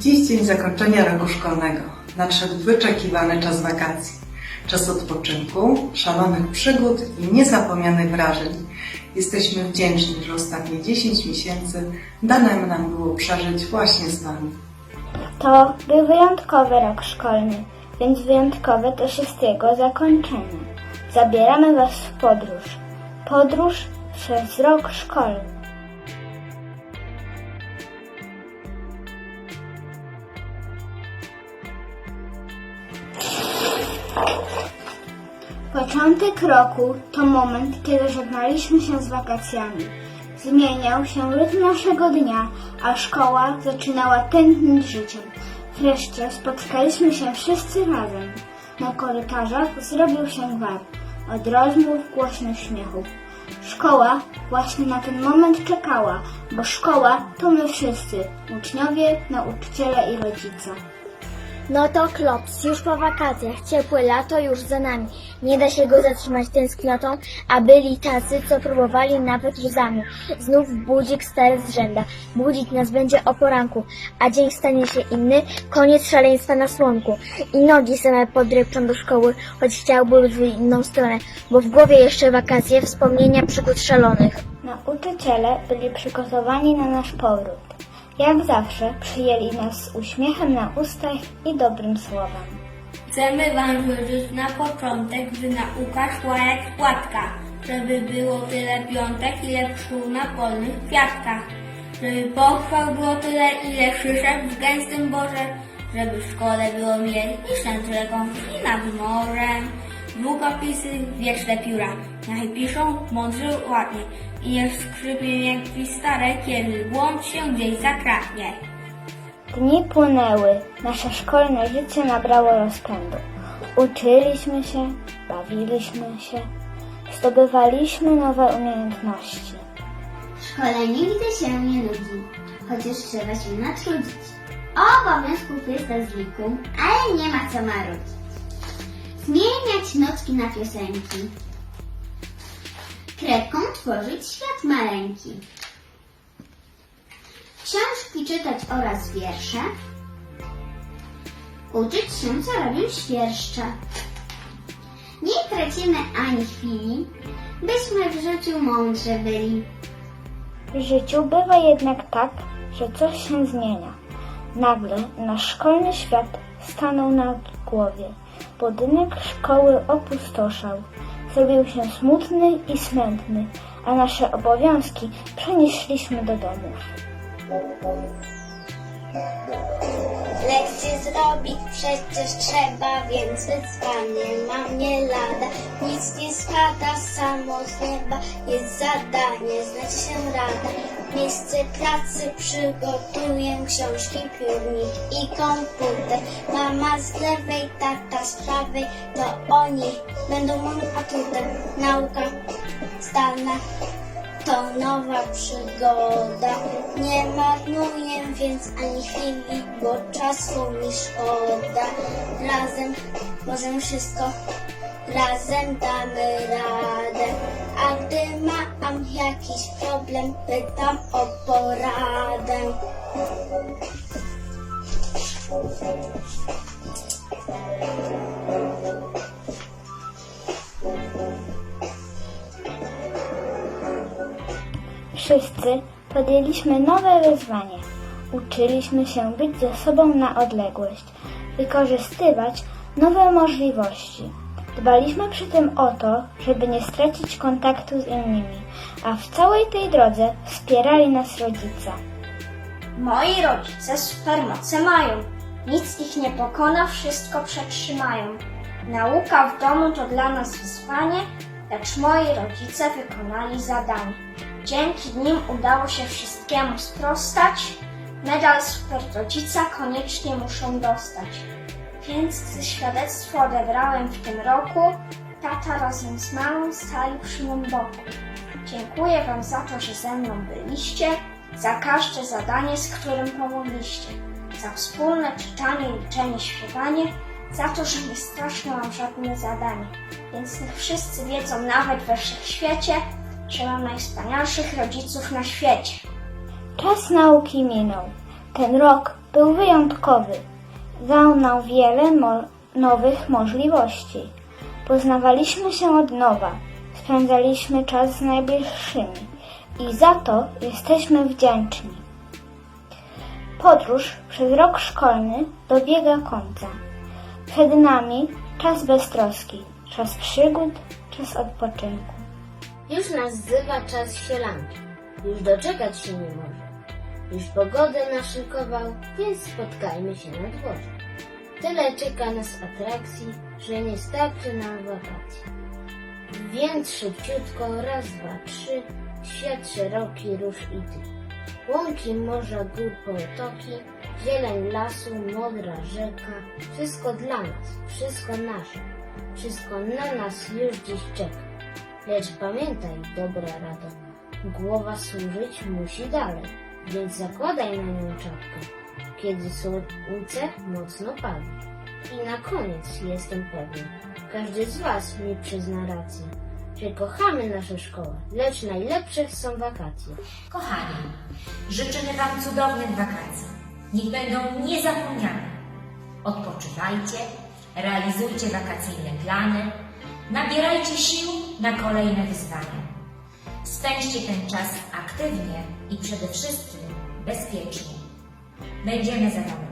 Dziś dzień zakończenia roku szkolnego. Nadszedł wyczekiwany czas wakacji. Czas odpoczynku, szalonych przygód i niezapomnianych wrażeń. Jesteśmy wdzięczni, że ostatnie 10 miesięcy dane nam było przeżyć właśnie z Wami. To był wyjątkowy rok szkolny, więc wyjątkowe też jest jego zakończenie. Zabieramy Was w podróż. Podróż przez rok szkolny. Początek roku to moment, kiedy żegnaliśmy się z wakacjami. Zmieniał się rytm naszego dnia, a szkoła zaczynała tętnić życiem. Wreszcie spotkaliśmy się wszyscy razem. Na korytarzach zrobił się gwar. Od rozmów głośnych śmiechów. Szkoła właśnie na ten moment czekała, bo szkoła to my wszyscy, uczniowie, nauczyciele i rodzice. No to klops, już po wakacjach, ciepłe lato już za nami. Nie da się go zatrzymać tęsknotą, a byli tacy, co próbowali nawet łzami. Znów budzik stary z rzęda. Budzić nas będzie o poranku, a dzień stanie się inny, koniec szaleństwa na słonku. I nogi same podrywczą do szkoły, choć chciałby w inną stronę, bo w głowie jeszcze wakacje, wspomnienia przygód szalonych. Nauczyciele byli przygotowani na nasz powrót. Jak zawsze przyjęli nas z uśmiechem na ustach i dobrym słowem. Chcemy Wam życzyć na początek, by nauka szła jak płatka, żeby było tyle piątek, ile pszczół na polnych kwiatkach, żeby pochwał było tyle, ile szyszek w gęstym borze, żeby w szkole było miel i szent rzeką i nad morzem. Długopisy, wieczne pióra, piszą mądrze ładnie i niech skrzypią jak stare, kiedy błąd się gdzieś zakradnie. Dni płynęły, nasze szkolne życie nabrało rozpędu. Uczyliśmy się, bawiliśmy się, zdobywaliśmy nowe umiejętności. W szkole nigdy się nie nudzi, chociaż trzeba się natrudzić. Obowiązków jest do zliku, ale nie ma co marudzić. Zmieniać nocki na piosenki. Kredką tworzyć świat maleńki. Książki czytać oraz wiersze. Uczyć się, co robią świerszcze. Nie tracimy ani chwili, byśmy w życiu mądrze byli. W życiu bywa jednak tak, że coś się zmienia. Nagle nasz szkolny świat stanął na głowie. Budynek szkoły opustoszał. Zrobił się smutny i smętny, a nasze obowiązki przenieśliśmy do domów. Lekcje zrobić przecież trzeba, więc wyzwanie mam nie lada. Nic nie spada samo z nieba, jest zadanie, znać się rada. Miejsce pracy przygotuję, książki, piórnik i komputer. Mama z lewej, tata z prawej, to oni będą moim atutem. Nauka zdalna to nowa przygoda. Nie marnuję więc ani chwili, bo czasu mi szkoda. Razem możemy wszystko, razem damy radę. A gdy mam jakiś problem, pytam o poradę. Wszyscy podjęliśmy nowe wyzwanie. Uczyliśmy się być ze sobą na odległość, wykorzystywać nowe możliwości. Dbaliśmy przy tym o to, żeby nie stracić kontaktu z innymi, a w całej tej drodze wspierali nas rodzice. Moi rodzice supermoce mają. Nic ich nie pokona, wszystko przetrzymają. Nauka w domu to dla nas wyzwanie, lecz moi rodzice wykonali zadanie. Dzięki nim udało się wszystkiemu sprostać. Medal super rodzica koniecznie muszą dostać. Więc świadectwo odebrałem w tym roku, tata razem z mamą stali przy mym boku. Dziękuję Wam za to, że ze mną byliście, za każde zadanie, z którym pomogliście, za wspólne czytanie, liczenie, śpiewanie, za to, że nie straszne mam żadne zadanie. Więc niech wszyscy wiedzą, nawet we wszechświecie, że mam najwspanialszych rodziców na świecie. Czas nauki minął. Ten rok był wyjątkowy. Dał nam wiele mo- nowych możliwości. Poznawaliśmy się od nowa, spędzaliśmy czas z najbliższymi i za to jesteśmy wdzięczni. Podróż przez rok szkolny dobiega końca. Przed nami czas beztroski, czas przygód, czas odpoczynku. Już nas wzywa czas sielanki. Już doczekać się nie może. Już pogodę naszykował, więc spotkajmy się na dworze. Tyle czeka nas atrakcji, że nie starczy nam wakacji. Więc szybciutko, raz, dwa, trzy, świat szeroki, rusz i ty. Łąki, morza, gór, potoki, zieleń lasu, modra rzeka, wszystko dla nas, wszystko nasze, wszystko na nas już dziś czeka. Lecz pamiętaj, dobra rado, głowa służyć musi dalej, więc zakładaj na nią czapkę, kiedy słońce mocno pali. I na koniec jestem pewien, każdy z Was mi przyzna rację, że kochamy nasze szkoły, lecz najlepsze są wakacje. Kochani, życzymy Wam cudownych wakacji. Niech będą niezapomniane. Odpoczywajcie, realizujcie wakacyjne plany, nabierajcie sił na kolejne wyzwania. Spędźcie ten czas aktywnie i przede wszystkim bezpiecznie. Będziemy za Wami